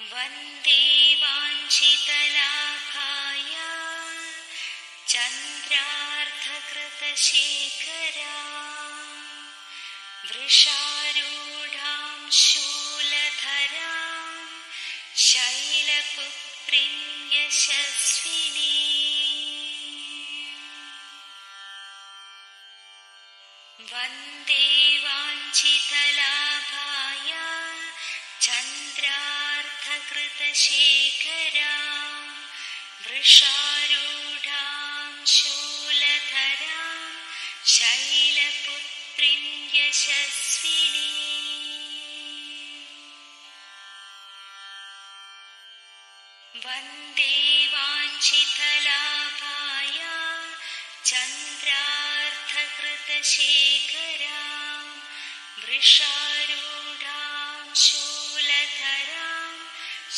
वन्दे वाञ्छितलाभाय चन्द्रार्थकृतशेखरा वृषारूढां शूलधरा शैलपुत्रीं यशस्विनी। वन्दे वाञ्छितलाभाय चन्द्रार्थकृतशेखरा वृषारूढां शूलधरा शैलपुत्रीं यशस्विनी। वन्दे वाञ्छितलाभाय चन्द्रार्थकृतशेखरा वृषारूढां शूलधरा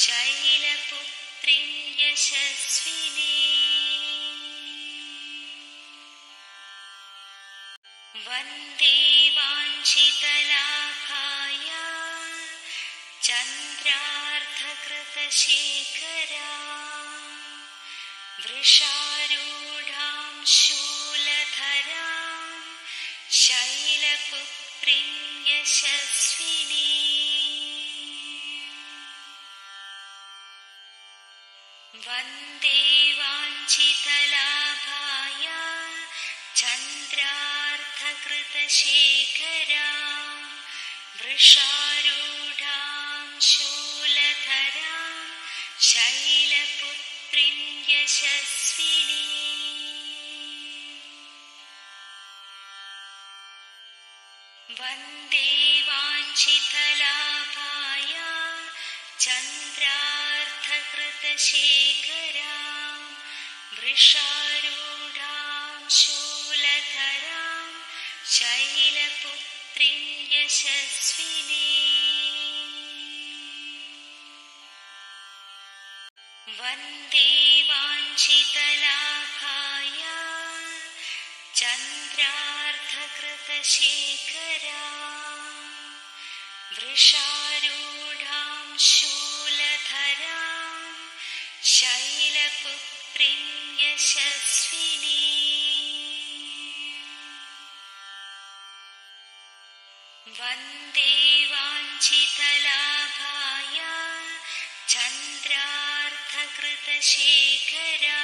शैलपुत्रीं यशस्विनी। वन्दे वाञ्छितलाभाय चन्द्रार्थकृतशेखरा। वृषारूढां शूलधरा शैलपुत्रीं यशस्विनी वन्दे वाञ्छितलाभाय चन्द्रार्थकृतशेखरा वृषारूढां शूलधरा शैलपुत्रीं यशस्विनी वन्दे वाञ्छितलाभाय चन्द्रार्थकृतशेखरा वृषारूढां शूलधरा शैलपुत्रीं यशस्विनी। वन्दे वाञ्छितलाभाय चन्द्रार्थकृतशेखरा वृषारूढां शूलधरा शैलपुत्रीं यशस्विनी वन्दे वाञ्छितलाभाय चन्द्रार्थकृतशेखरा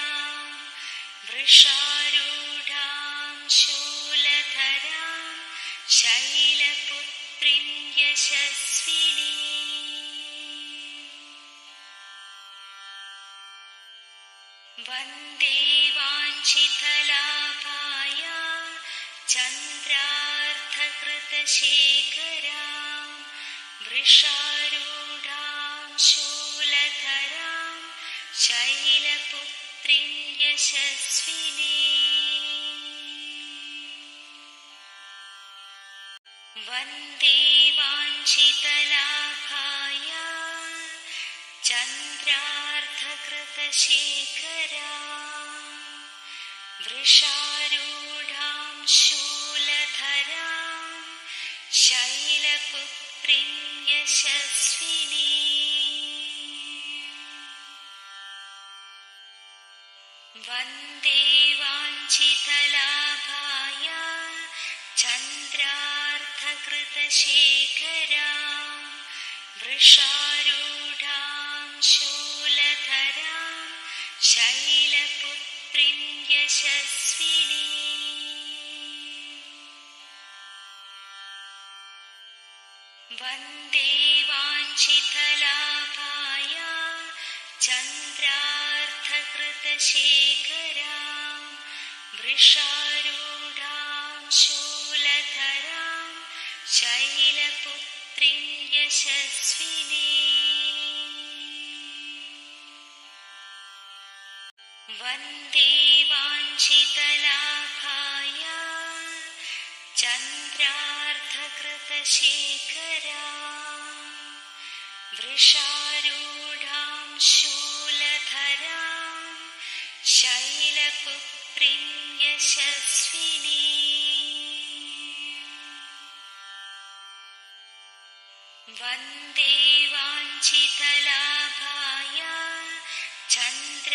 वृषारूढां शूलधरा शैलपुत्रीं यशस्विनी वन्दे वाञ्छितलाभाय चन्द्रार्थकृतशेखरा वृषारूढां शूलधरा शैलपुत्रीं यशस्विनी। वन्दे वाञ्छितलाभाय चन्द्रार्थकृतशेखरा वृषारूढां शूलधरा शैलपुत्रीं यशस्विनी। वन्दे वाञ्छितलाभाय चन्द्रार्थकृतशेखरा वृषारूढां वन्दे वाञ्छितलाभाय चन्द्रार्थकृतशेखरा वृषारूढां शूलधरा शैलपुत्रीं यशस्विनी। वन्दे वाञ्छितलाभाय चन्द्रार्थकृतशेखरा वृषारूढां शूलधरा यशस्विनी वन्दे वाञ्छितलाभाय चन्द्रार्थकृतशेखरां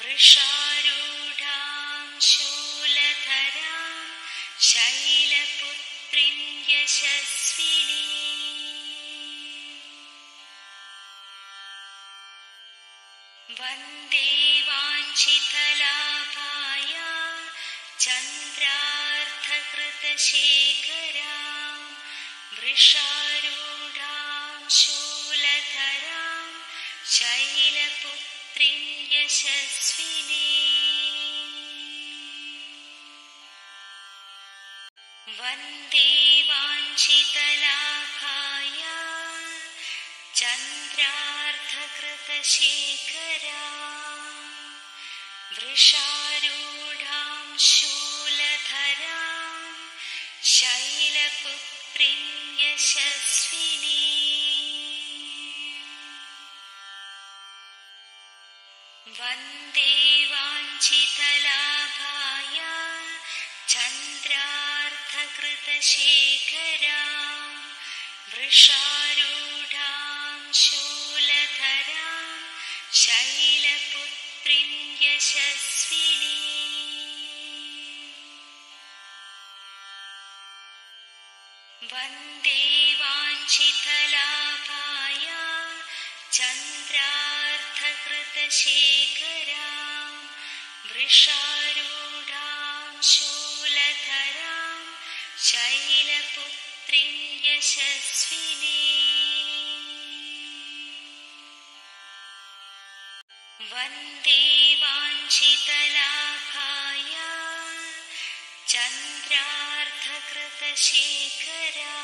वृषारूढां शूलधरां शैलपुत्रीं यशस्विनी। वन्दे वाञ्छितलाभाय चन्द्रार्थकृतशेखरां वृषारूढां शूलधरां शैलपुत्रीं यशस्विनी वन्दे वाञ्छितलाभाय चन्द्रार्थकृतशेखरा वृषारूढां शूलधरां वन्दे वाञ्छितलाभाय चन्द्रार्थकृतशेखरां वृषारूढां शूलधरां शैलपुत्रीं यशस्विनी वन्दे वाञ्छितलाभाय चन्द्रार्थकृतशेखरां वृषारूढां शूलधरां शैलपुत्रीं यशस्विनी वन्दे वाञ्छितलाभाय चन्द्रार्थकृतशेखरा।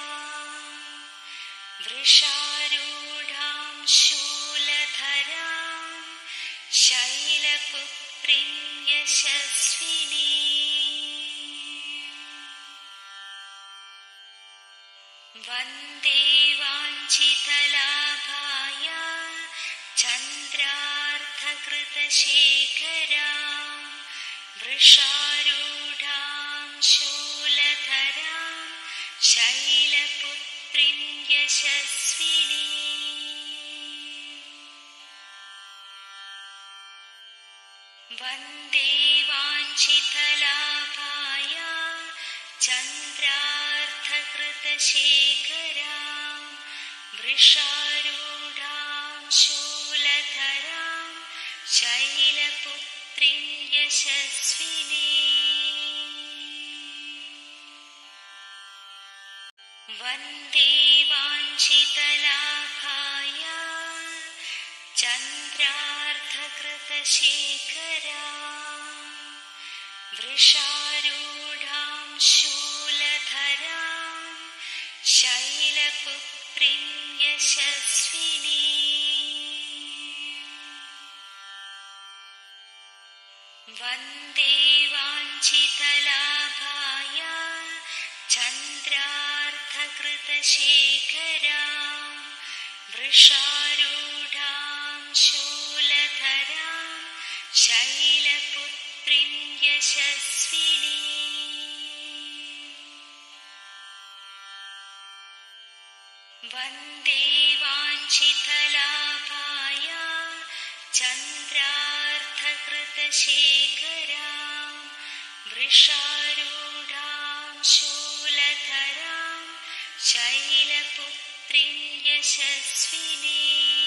वृषारूढां शूलधरां शैलपुत्रीं यशस्विनी वन्दे वाञ्छितलाभाय चन्द्रार्थकृतशेखरां वृषारूढां शूलधरां शैलपुत्रीं यशस्विनी वन्दे वाञ्छितलाभाय चन्द्रार्थकृतशेखरां वृषारूढां शूलधरां शैलपुत्रीं यशस्विनी। वन्दे वाञ्छितलाभाय चन्द्रार्थकृतशेखरा वृषारूढां शूलधरां शैलपुत्रीं यशस्विनी वन्दे वाञ्छितलाभाय चन्द्रार्थकृतशेखरां वृषारूढां शूलधरां शैलपुत्रीं यशस्विनी वन्दे वाञ्छितलाभाय चन्द्रार्थकृतशेखरां वृषारूढां शूलधरां शैलपुत्रीं यशस्विनी